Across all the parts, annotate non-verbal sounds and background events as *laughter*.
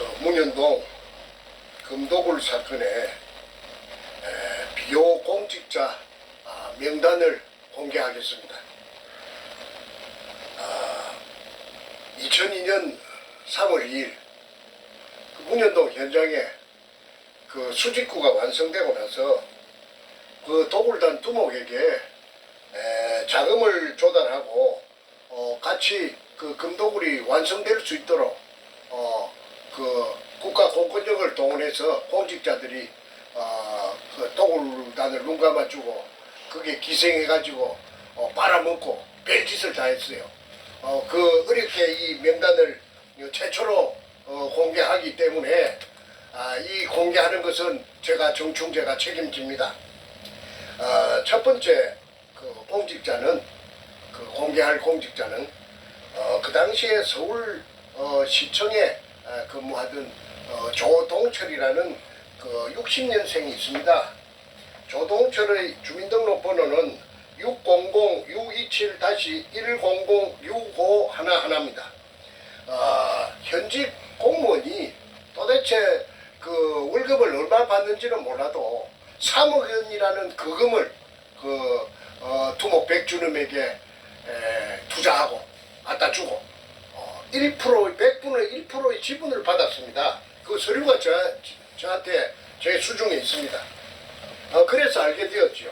저 문현동 금도굴 사건의 에, 비호 공직자 아, 명단을 공개하겠습니다. 아, 2002년 3월 2일 그 문현동 현장에 그 수직구가 완성되고 나서 그 도굴단 두목에게 에, 자금을 조달하고 어, 같이 그 금도굴이 완성될 수 있도록 어, 동원해서 공직자들이 어, 그 도굴단을 눈 감아주고 그게 기생해가지고 어, 빨아먹고 별짓을 다 했어요. 어, 그 어렵게 이 명단을 최초로 어, 공개하기 때문에 아, 이 공개하는 것은 제가 정충제가 책임집니다. 어, 첫 번째 그 공직자는 그 공개할 공직자는 어, 그 당시에 서울 어, 시청에 어, 근무하던 어, 조동철이라는 그 60년생이 있습니다. 조동철의 주민등록번호는 600-627-10065 하나하나입니다. 어, 현직 공무원이 도대체 그 월급을 얼마 받는지는 몰라도 3억 원이라는 그금을 그 어, 두목 백주놈에게 에, 투자하고 갖다 주고 어, 1% 100분의 1%의 지분을 받았습니다. 그 서류가 저, 저한테 제 수중에 있습니다. 어, 그래서 알게 되었죠.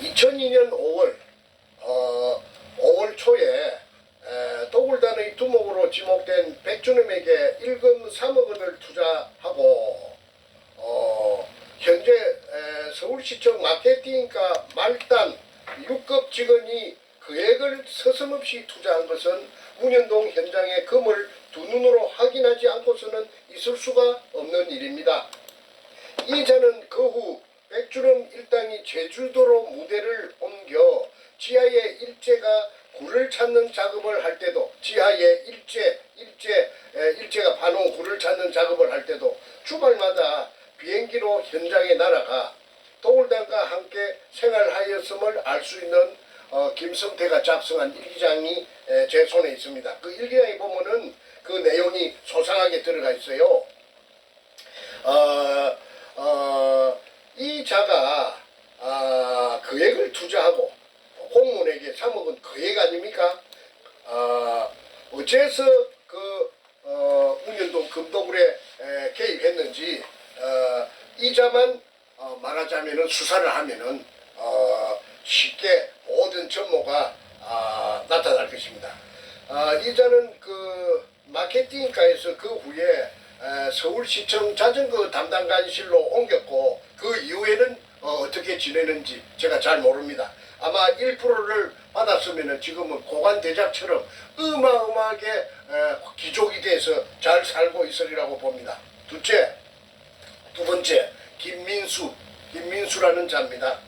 2002년 5월 어, 5월 초에 에, 도굴단의 두목으로 지목된 백준음에게 일금 3억 원을 투자하고 어, 현재 에, 서울시청 마케팅과 말단 6급 직원이 금액을 서슴없이 투자한 것은 문현동 현장의 금을 두 눈으로 확인하지 않고서는 있을 수가 없는 일입니다. 이자는 그 후 백주름 일당이 제주도로 무대를 옮겨 지하의 일제가 굴을 찾는 작업을 할 때도 지하의 일제 일제 에, 일제가 반온 굴을 찾는 작업을 할 때도 주말마다 비행기로 현장에 날아가 도굴단과 함께 생활하였음을 알 수 있는 어, 김성태가 작성한 일기장이 에, 제 손에 있습니다. 그 일기장에 보면은 그 내용이 소상하게 들어가 있어요. 어, 어, 이 자가 아, 금액을 투자하고 공무원에게 3억은 금액 아닙니까? 아, 어째서 그 어, 운현동 금도굴에 에, 개입했는지 어, 이자만 어, 말하자면은 수사를 하면은 어, 쉽게 모든 전모가 아, 나타날 것입니다. 아, 이자는 그 마케팅과에서 그 후에 에, 서울시청 자전거 담당관실로 옮겼고 그 이후에는 어, 떻게 지내는지 제가 잘 모릅니다. 아마 1%를 받았으면 지금은 고관대작처럼 어마어마하게 에, 기족이 돼서 잘 살고 있으리라고 봅니다. 둘째, 두 번째 김민수, 김민수라는 자입니다.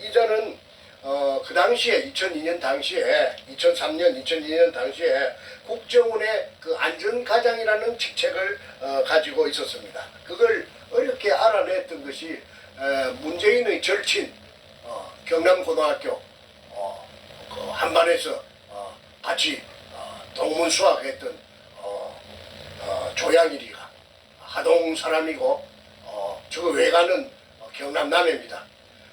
이 자는 어, 그 당시에 2002년 당시에 2003년 2002년 당시에 국정원의 그 안전가장이라는 직책을 어, 가지고 있었습니다. 그걸 어렵게 알아냈던 것이 에, 문재인의 절친 어, 경남고등학교 어, 그 한반에서 어, 같이 어, 동문 수학했던 어, 어, 조양일이가 하동 사람이고 어, 저 외가는 어, 경남 남해입니다.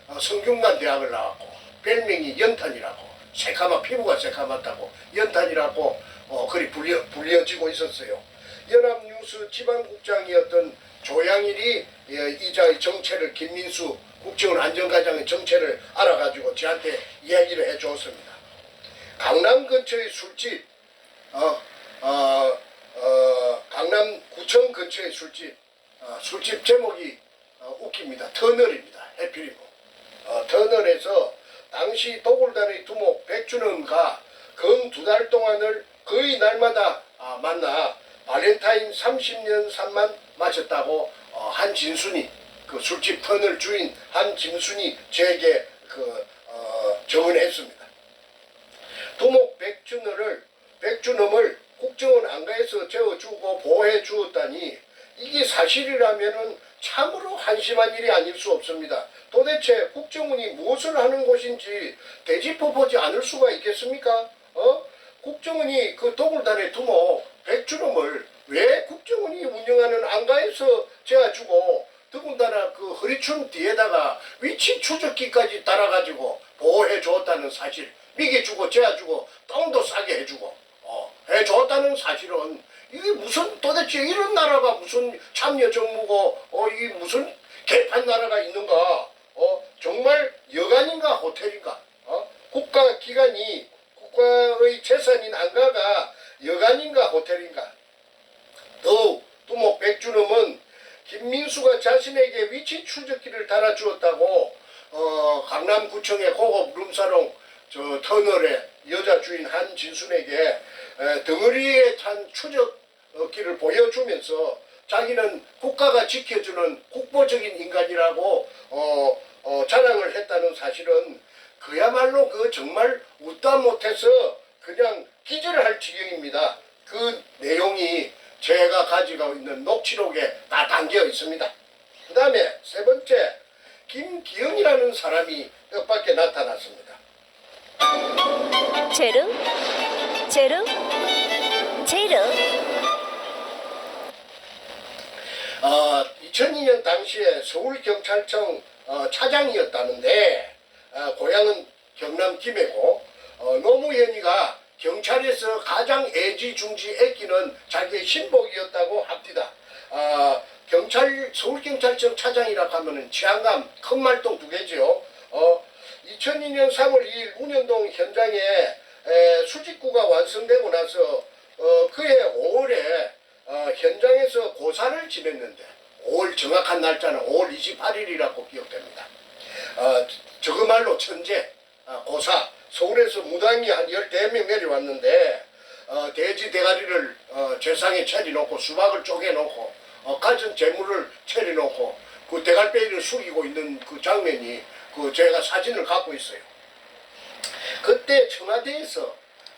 어, 성균관 대학을 나왔고 별명이 연탄이라고 새카마 피부가 새카맣다고 연탄이라고 어, 그리 불려, 불려지고 있었어요. 연합뉴스 지방국장이었던 조양일이 예, 이자의 정체를 김민수 국정원 안전과장의 정체를 알아가지고 저한테 이야기를 해주었습니다. 강남 근처의 술집, 어, 어, 어, 강남구청 근처의 술집, 어, 술집 제목이 어, 웃깁니다. 터널입니다. 해필이고. 어, 터널에서 당시 도굴단의 두목 백준원과 근 두 달 동안을 거의 날마다 아, 만나 발렌타인 30년 산만 마셨다고 어, 한진순이 그 술집 터널 주인 한진순이 저에게 그 어, 정언했습니다. 도목 백준호를 백준호를 국정원 안가에서 재워주고 보호해 주었다니 이게 사실이라면은 참으로 한심한 일이 아닐 수 없습니다. 도대체 국정원이 무엇을 하는 곳인지 되짚어보지 않을 수가 있겠습니까? 어? 국정원이 그 도굴단의 두모 백준호를 왜 국정원이 운영하는 안가에서 재워주고 더군다나 그 허리춤 뒤에다가 위치 추적기까지 따라가지고 보호해 주었다는 사실 미개 주고 재야 주고 똥도 싸게 해주고. 어, 해 줬다는 사실은 이게 무슨 도대체 이런 나라가 무슨 참여 정부고 어 이게 무슨 개판 나라가 있는가? 어 정말 여관인가 호텔인가? 어 국가 기관이 국가의 재산인 안가가 여관인가 호텔인가? 더욱 두목 백주름은 김민수가 자신에게 위치 추적기를 달아주었다고 어, 강남구청의 고급 룸사롱 저 터널의 여자 주인 한진순에게 에, 덩어리에 탄 추적기를 보여주면서 자기는 국가가 지켜주는 국보적인 인간이라고 어, 어, 자랑을 했다는 사실은 그야말로 그 정말 웃다 못해서 그냥 기절할 지경입니다. 그 내용이 제가 가지고 있는 녹취록에 다 담겨 있습니다. 그 다음에 세 번째, 김기현이라는 사람이 뜻밖에 나타났습니다. 제르 제르 제르 어, 2002년 당시에 서울경찰청 어, 차장이었다는데 어, 고향은 경남 김해고 어, 노무현이가 경찰에서 가장 애지중지했기는 자기의 신복이었다고 합니다. 어, 경찰 서울경찰청 차장이라 하면은 치안감 큰 말똥 두 개지요. 어, 2002년 3월 2일 문현동 현장에 에, 수직구가 완성되고 나서 어, 그해 5월에 어, 현장에서 고사를 지냈는데 5월 정확한 날짜는 5월 28일이라고 기억됩니다. 어, 저그말로 천재 어, 고사 서울에서 무당이 한 14명 내려왔는데 어, 돼지 대가리를 어, 제상에 차려놓고 수박을 쪼개놓고 어, 가진 재물을 차려놓고 그 대갈배를 숙이고 있는 그 장면이 그 제가 사진을 갖고 있어요. 그때 청와대에서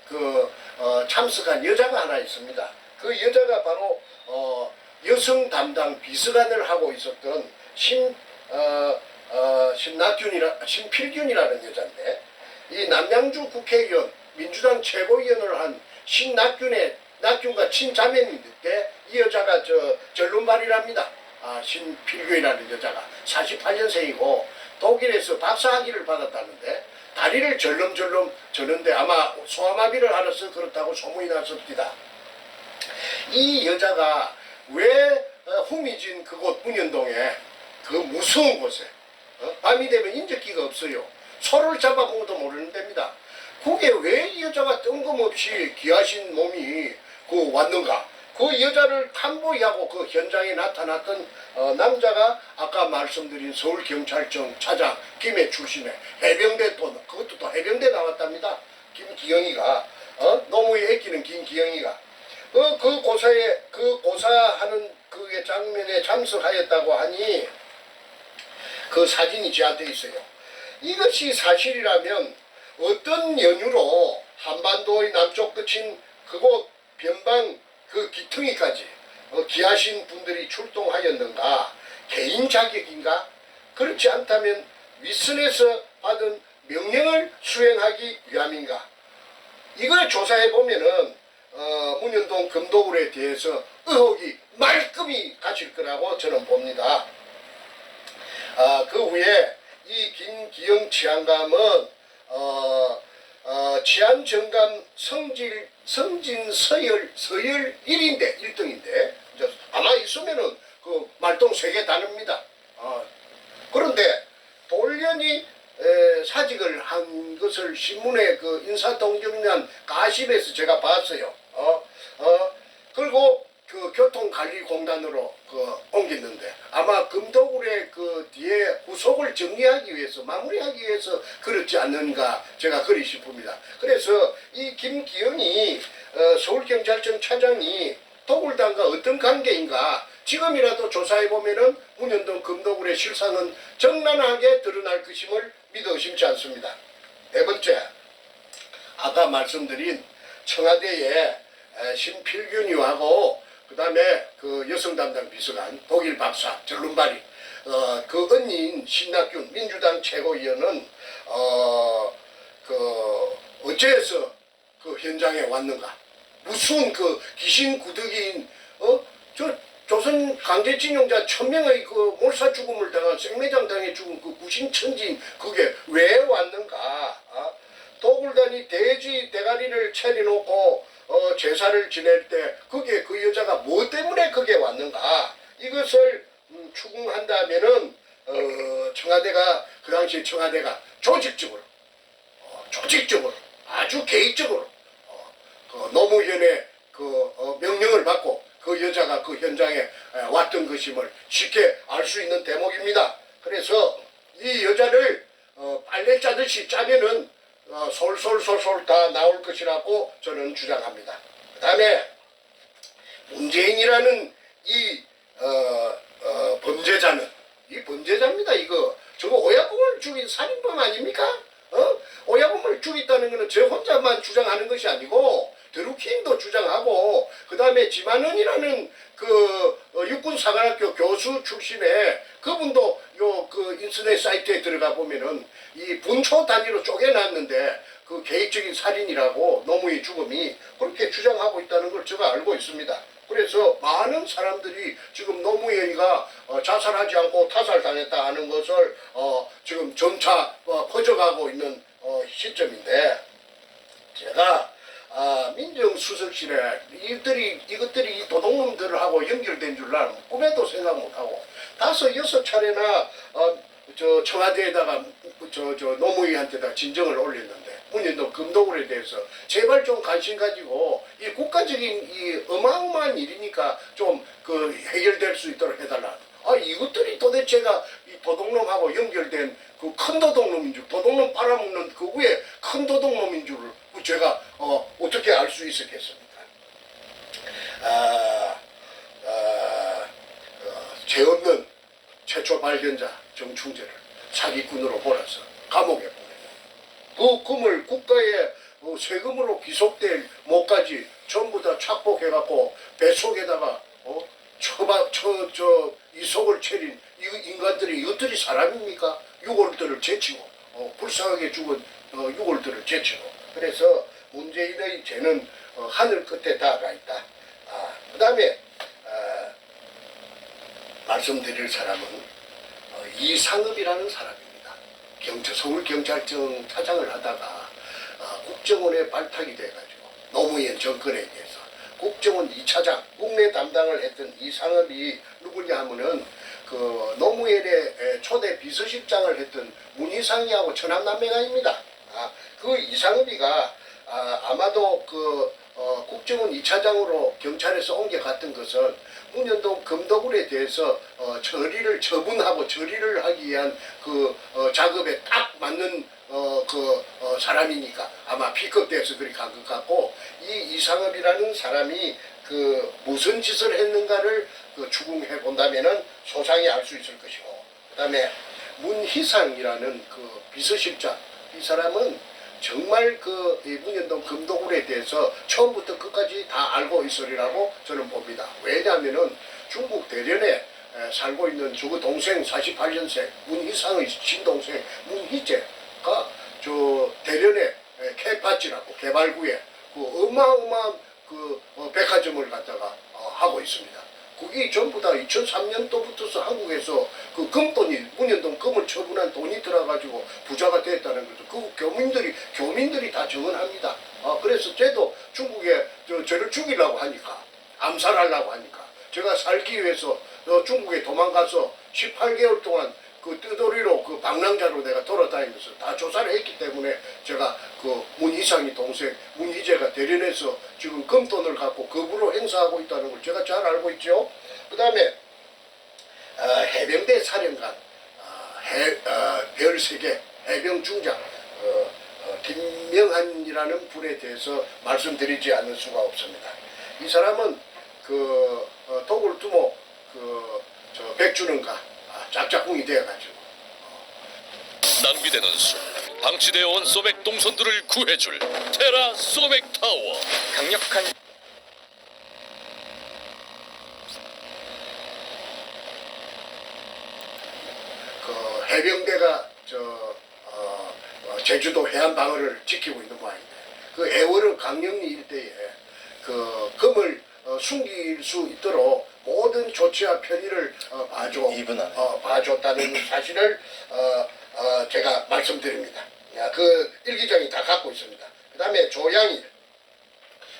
그 어, 참석한 여자가 하나 있습니다. 그 여자가 바로 어, 여성 담당 비서관을 하고 있었던 신 어, 어, 신낙균이라 신필균이라는 여자인데 이 남양주 국회의원 민주당 최고위원을 한 신낙균의 낙균과 친자매인데 이 여자가 저 전론발이랍니다. 아, 신필균이라는 여자가 48년생이고 독일에서 박사학위를 받았다는데 다리를 절름절름 저는데 아마 소아마비를 알아서 그렇다고 소문이 났습니다. 이 여자가 왜 어, 후미진 그곳 문현동에 그 무서운 곳에 어? 밤이 되면 인적기가 없어요. 소를 잡아보고도 모르는 데입니다. 그게 왜 이 여자가 뜬금없이 귀하신 몸이 그 왔는가? 그 여자를 탐보이하고 그 현장에 나타났던 어, 남자가 아까 말씀드린 서울경찰청 차장 김해 출신의 해병대 또 그것도 또 해병대 나왔답니다. 김기영이가 어? 노무에 애끼는 김기영이가 그, 그 고사에 그 고사하는 그게 장면에 참석하였다고 하니 그 사진이 저한테 있어요. 이것이 사실이라면 어떤 연유로 한반도의 남쪽 끝인 그곳 변방 그 기퉁이까지. 어, 귀하신 분들이 출동하였는가? 개인 자격인가? 그렇지 않다면 윗선에서 받은 명령을 수행하기 위함인가? 이걸 조사해 보면은 어, 문현동 금도굴에 대해서 의혹이 말끔히 가실 거라고 저는 봅니다. 아, 그 후에 이 김기영 치안감은 어, 어, 치안 정감 성질 성진 서열 서열 1인데 1등인데 아마 있으면은 그 말똥 세개 다릅니다. 어, 그런데 돌연이 에, 사직을 한 것을 신문에 그 인사동정면 가십에서 제가 봤어요. 어, 어, 그리고 그 교통관리공단으로 그 옮겼는데 아마 금도굴의 그 뒤에 후속을 정리하기 위해서 마무리하기 위해서 그렇지 않는가 제가 그리 싶습니다. 그래서 이 김기영이 어, 서울경찰청 차장이 도굴단과 어떤 관계인가 지금이라도 조사해 보면은 문현동 금도굴의 실상은 정난하게 드러날 것임을 믿어 의심치 않습니다. 네 번째, 아까 말씀드린 청와대에 에, 신필균이하고 그 다음에 그 여성 담당 비서관 독일 박사 전룬바리 어, 그 언니인 신낙균 민주당 최고위원은 어, 그 어째서 그 현장에 왔는가 무슨 그 귀신 구더기인 어? 저 조선 강제징용자 천명의 그 몰사 죽음을 당한 생매장 당해 죽은 그 구신천진 그게 왜 왔는가? 아? 도굴단이 돼지 대가리를 차려놓고 어, 제사를 지낼 때 그게 그 여자가 뭐 때문에 그게 왔는가? 이것을 음, 추궁한다면은 어, 청와대가 그 당시 청와대가 조직적으로 어, 조직적으로 아주 개입적으로 어, 그 노무현의 그 어, 명령을 받고 그 여자가 그 현장에 에, 왔던 것임을 쉽게 알 수 있는 대목입니다. 그래서 이 여자를 어, 빨래 짜듯이 짜면은 어, 솔솔솔솔 다 나올 것이라고 저는 주장합니다. 그 다음에 문재인이라는 이 어, 어, 범죄자는 이 범죄자입니다. 이거 저거 오야봉을 죽인 살인범 아닙니까? 어? 오야봉을 죽였다는 것은 저 혼자만 주장하는 것이 아니고 드루킹도 주장하고 그 다음에 지만은이라는 그 어, 육군 사관학교 교수 출신의 그분도 요 그 인터넷 사이트에 들어가 보면은 이 분초 단위로 쪼개놨는데 그 계획적인 살인이라고 노무의 죽음이 그렇게 주장하고 있다는 걸 제가 알고 있습니다. 그래서 많은 사람들이 지금 노무현이가 어, 자살하지 않고 타살당했다 하는 것을 어, 지금 점차 어, 퍼져가고 있는 어, 시점인데 제가 아, 민정수석실에 이들이 이것들이 이 도둑놈들하고 연결된 줄 나는 꿈에도 생각 못하고 다섯 여섯 차례나 어, 저 청와대에다가 저, 저 노무현한테다 진정을 올렸는데 문현동 금도굴에 대해서 제발 좀 관심 가지고 이 국가적인 이 어마어마한 일이니까 좀 그 해결될 수 있도록 해달라. 아 이것들이 도대체가 이 도둑놈하고 연결된 그 큰 도둑놈인 줄 도둑놈 빨아먹는 그 위에 큰 도둑놈인 줄을 제가 어, 어떻게 알 수 있었겠습니까? 아, 아, 어, 죄 없는 최초 발견자 정충재를 사기꾼으로 몰아서 감옥에 보내고 그 금을 국가의 어, 세금으로 귀속될 목까지 전부 다 착복해갖고 배속에다가 어? 처바 처저 이속을 차린 이 인간들이 이것들이 사람입니까? 유골들을 제치고 어, 불쌍하게 죽은 어, 유골들을 제치고 그래서 문재인의 죄는 어, 하늘 끝에 다가 있다. 아, 그 다음에 아, 말씀드릴 사람은 어, 이상읍이라는 사람입니다. 경찰 서울 경찰청 차장을 하다가 어, 국정원에 발탁이 돼가지고 노무현 정권에 대해서 국정원 2차장 국내 담당을 했던 이상읍이 누구냐 하면은 그 노무현의 에, 초대 비서실장을 했던 문희상이하고 천남남매가입니다. 아, 그 이상읍이가 아, 아마도 그 어, 국정원 2차장으로 경찰에서 옮겨갔던 것은 문현동 금도굴에 대해서 어, 처리를 처분하고 처리를 하기 위한 그 어, 작업에 딱 맞는 어, 그 어, 사람이니까 아마 픽업돼서 그리 간 것 같고 이 이상업이라는 사람이 그 무슨 짓을 했는가를 그 추궁해 본다면은 소상히 알 수 있을 것이고 그다음에 문희상이라는 그 비서실장 이 사람은 정말 그이 문현동 금도굴에 대해서 처음부터 끝까지 다 알고 있으리라고 저는 봅니다. 왜냐하면은 중국 대련에 에, 살고 있는 저그 동생 48년생 문희상의 친동생 문희재가 저 대련에 에, 캐파지라고 개발구에 그 어마어마한 그 어, 백화점을 갖다가 어, 하고 있습니다. 그게 전부 다 2003년도부터서 한국에서 그 금돈이 문현동 금을 처분한 돈이 들어가지고 부자가 됐다는 거죠. 그 교민들이 교민들이 다 증언합니다. 아, 그래서 쟤도 중국에 저, 저를 죽이려고 하니까 암살하려고 하니까 제가 살기 위해서 어, 중국에 도망가서 18개월 동안 그 뜨돌이로 그 방랑자로 내가 돌아다니면서 다 조사를 했기 때문에 제가 그 문희상이 동생 문희재가 대련해서 지금 금돈을 갖고 거부로 행사하고 있다는 걸 제가 잘 알고 있죠. 그 다음에 어, 해병대 사령관 어, 해, 어, 별세계 해병 중장 어, 어, 김명한이라는 분에 대해서 말씀드리지 않을 수가 없습니다. 이 사람은 그 어, 도굴 두모 그저 백주는가 아, 짝짝꿍이 되어가지고. 낭비되는 수. 방치되어 온 소백 동선들을 구해줄 테라 소백 타워. 강력한 그 해병대가 저 어, 어, 제주도 해안 방어를 지키고 있는 모양인데 그 애월을 강릉리 일대에 그 금을 어, 숨길 수 있도록 모든 조치와 편의를 어, 봐줘 이분 안에. 어, 봐줬다는 *laughs* 사실을 어, 어, 제가 말씀드립니다. 야, 그 일기장이 다 갖고 있습니다. 그 다음에 조양일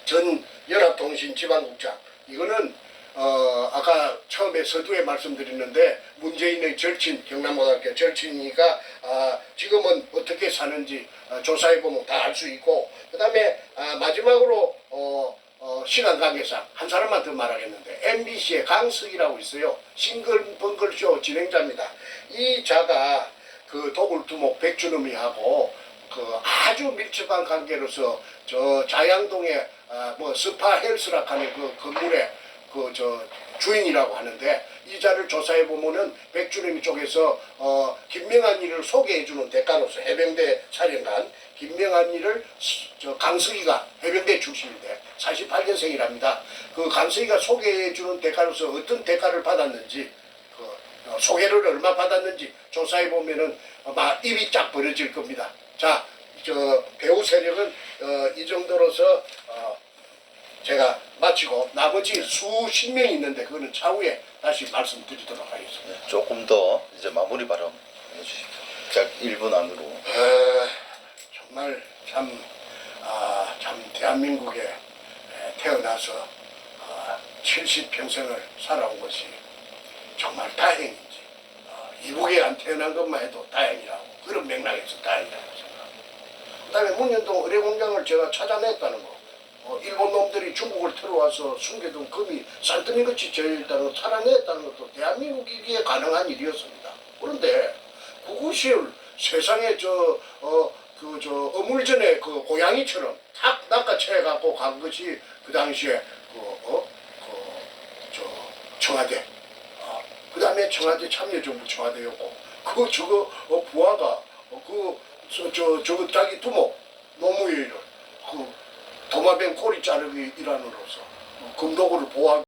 전 연합통신 지방국장 이거는 어 아까 처음에 서두에 말씀드렸는데 문재인의 절친 경남고등학교 절친이니까 아 지금은 어떻게 사는지 아, 조사해 보면 다 알 수 있고 그 다음에 아, 마지막으로 어, 어, 시간 관계상 한 사람만 더 말하겠는데 MBC의 강석이라고 있어요. 싱글벙글쇼 진행자입니다. 이 자가 그 도굴두목 백준음이하고 그 아주 밀접한 관계로서 저 자양동에 아, 뭐 스파 헬스락 하는 그 건물에 그저 주인이라고 하는데 이 자를 조사해 보면은 백주림 쪽에서 어 김명한 이를 소개해 주는 대가로서 해병대 사령관 김명한 시- 저 강석이가 해병대 출신인데 48년생이랍니다. 그 강석이가 소개해 주는 대가로서 어떤 대가를 받았는지 그 어, 소개를 얼마 받았는지 조사해 보면은 아마 입이 쫙 벌어질 겁니다. 자, 저 배우 세력은 어, 이 정도로서 어, 제가 마치고 나머지 수십 명이 있는데 그거는 차후에 다시 말씀드리도록 하겠습니다. 조금 더 이제 마무리 발언 해주십시오. 자, 1분 안으로. 어, 정말 참, 아, 참 대한민국에 에, 태어나서 아, 70평생을 살아온 것이 정말 다행인지 어, 이북에 안 태어난 것만 해도 다행이라고 그런 맥락에서 다행이라고 생각합니다. 그 다음에 문현동 의뢰공장을 제가 찾아냈다는 거 어, 일본 놈들이 중국을 들어와서 숨겨둔 금이 쌀뜨미같이 저일다는 거 살아냈다는 것도 대한민국이기에 가능한 일이었습니다. 그런데 그것이 세상에 저, 어, 그, 저, 어물전에 그 고양이처럼 탁 낚아채 갖고 간 것이 그 당시에 그, 어, 그, 저, 청와대. 어, 그 다음에 청와대 참여정부 청와대였고, 그, 저거, 어, 부하가, 어, 그, 저, 저, 저거 자기 두목, 노무현을, 그, 도마뱀 꼬리 자르기 일환으로서 어, 금도구를 보호하기